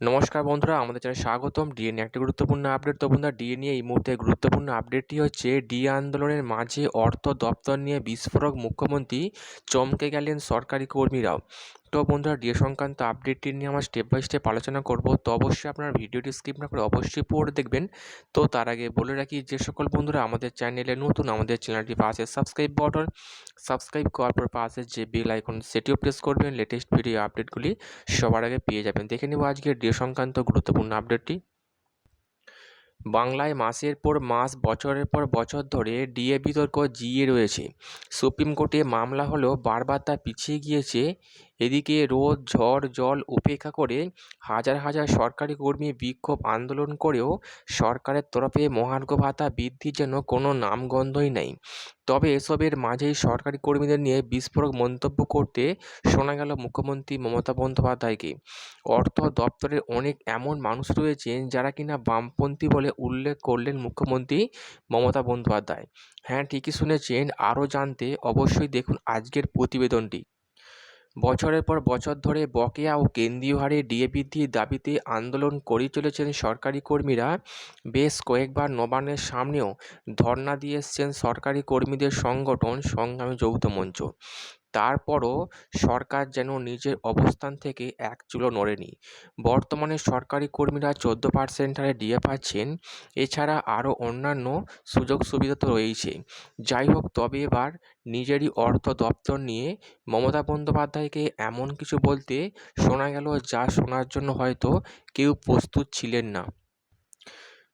নমস্কার বন্ধুরা, আমাদের চ্যানেলে স্বাগতম। ডিএ নিয়ে একটি গুরুত্বপূর্ণ আপডেট। তো বন্ধুরা ডিএ নিয়ে এই মুহূর্তে গুরুত্বপূর্ণ আপডেটটি হচ্ছে ডিএ আন্দোলনের মাঝে অর্থ দপ্তর নিয়ে বিস্ফোরক মুখ্যমন্ত্রী চমকে গেলেন সরকারি কর্মীরাও। তো বন্ধুরা, ডিএ সংক্রান্ত আপডেটটি নিয়ে আমরা স্টেপ বাই স্টেপ আলোচনা করব। তো অবশ্যই আপনার ভিডিওটি স্কিপ না করে অবশ্যই পড়ে দেখবেন। তো তার আগে বলে রাখি যে সকল বন্ধুরা, আমাদের চ্যানেলে নতুন, আমাদের চ্যানেলটি পাশে সাবস্ক্রাইব বটন সাবস্ক্রাইব করার পর পাশে যে বেল আইকন সেটিও প্রেস করবেন। লেটেস্ট ভিডিও আপডেটগুলি সবার আগে পেয়ে যাবেন। দেখে নেব আজকের ডিএ সংক্রান্ত গুরুত্বপূর্ণ আপডেটটি বাংলায় মাসের পর মাস, বছরের পর বছর ধরে ডিএ বিতর্ক জিয়ে রয়েছে। সুপ্রিম কোর্টে মামলা হলেও বারবার তা পিছিয়ে গিয়েছে এদিকে রোদ, ঝড়, জল উপেক্ষা করে হাজার হাজার সরকারি কর্মী বিক্ষোভ আন্দোলন করেও সরকারের তরফে মহার্ঘ ভাতা বৃদ্ধির জন্য কোনো নামগন্ধই নেই। তবে এসবের মাঝেই সরকারি কর্মীদের নিয়ে বিস্ফোরক মন্তব্য করতে শোনা গেল মুখ্যমন্ত্রী মমতা বন্দ্যোপাধ্যায়কে। অর্থ দপ্তরের অনেক এমন মানুষ রয়েছেন যারা কিনা বামপন্থী বলে উল্লেখ করলেন মুখ্যমন্ত্রী মমতা বন্দ্যোপাধ্যায়। হ্যাঁ ঠিকই শুনেছেন, আরও জানতে অবশ্যই দেখুন আজকের প্রতিবেদনটি। বছরের পর বছর ধরে বকেয়া ও কেন্দ্রীয় হারে ডিএ বৃদ্ধির দাবিতে আন্দোলন করে চলেছেন সরকারি কর্মীরা। বেশ কয়েকবার নবান্নের সামনেও ধর্না দিয়ে এসছেন সরকারি কর্মীদের সংগঠন সংগ্রামী যৌথ মঞ্চ। তারপরও সরকার যেন নিজের অবস্থান থেকে এক চুলো নড়েনি। বর্তমানে সরকারি কর্মীরা চোদ্দ পার্সেন্ট হারে ডিএ পাচ্ছেন, এছাড়া আরও অন্যান্য সুযোগ সুবিধা তো রয়েছে যাই হোক, তবে এবার নিজেরই অর্থ দপ্তর নিয়ে মমতা বন্দ্যোপাধ্যায়কে এমন কিছু বলতে শোনা গেল যা শোনার জন্য হয়তো কেউ প্রস্তুত ছিলেন না।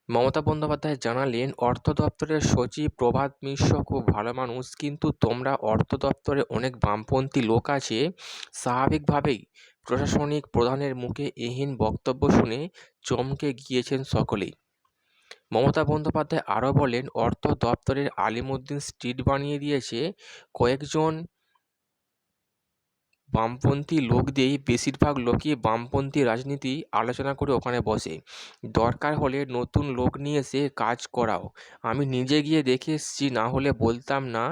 মমতা বন্দ্যোপাধ্যায় জানালেন, অর্থ দপ্তরের সচিব প্রভাত মিশ্র খুব ভালো মানুষ, কিন্তু তোমরা অর্থ দপ্তরে অনেক বামপন্থী লোক আছে। স্বাভাবিকভাবেই প্রশাসনিক প্রধানের মুখে এহীন বক্তব্য শুনে চমকে গিয়েছেন সকলেই। মমতা বন্দ্যোপাধ্যায় আরও বলেন, অর্থ দপ্তরের আলিমুদ্দিন স্ট্রিট বানিয়ে দিয়েছে, কয়েকজন বামপন্থী লোক দিয়েই বেশিরভাগ লোকই বামপন্থী রাজনীতি আলোচনা করে ওখানে বসে। দরকার হলে নতুন লোক নিয়ে এসে কাজ করাও। আমি নিজে গিয়ে দেখে এসছি, না হলে বলতাম না,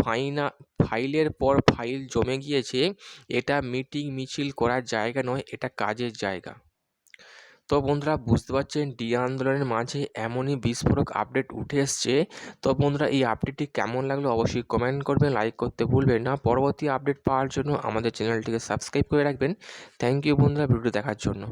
ফাইনা, ফাইলের পর ফাইল জমে গিয়েছে। এটা মিটিং মিছিল করার জায়গা নয়, এটা কাজের জায়গা। তো বন্ধুরা বুঝতে পারছেন ডি আন্দোলনের মাঝে এমনই বিস্ফোরক আপডেট উঠে এসছে। তো বন্ধুরা এই আপডেটটি কেমন লাগল অবশ্যই কমেন্ট করবেন, লাইক করতে ভুলবেন না। পরবর্তী আপডেট পাওয়ার জন্য আমাদের চ্যানেলটিকে সাবস্ক্রাইব করে রাখবেন। থ্যাংক ইউ বন্ধুরা ভিডিও দেখার জন্য।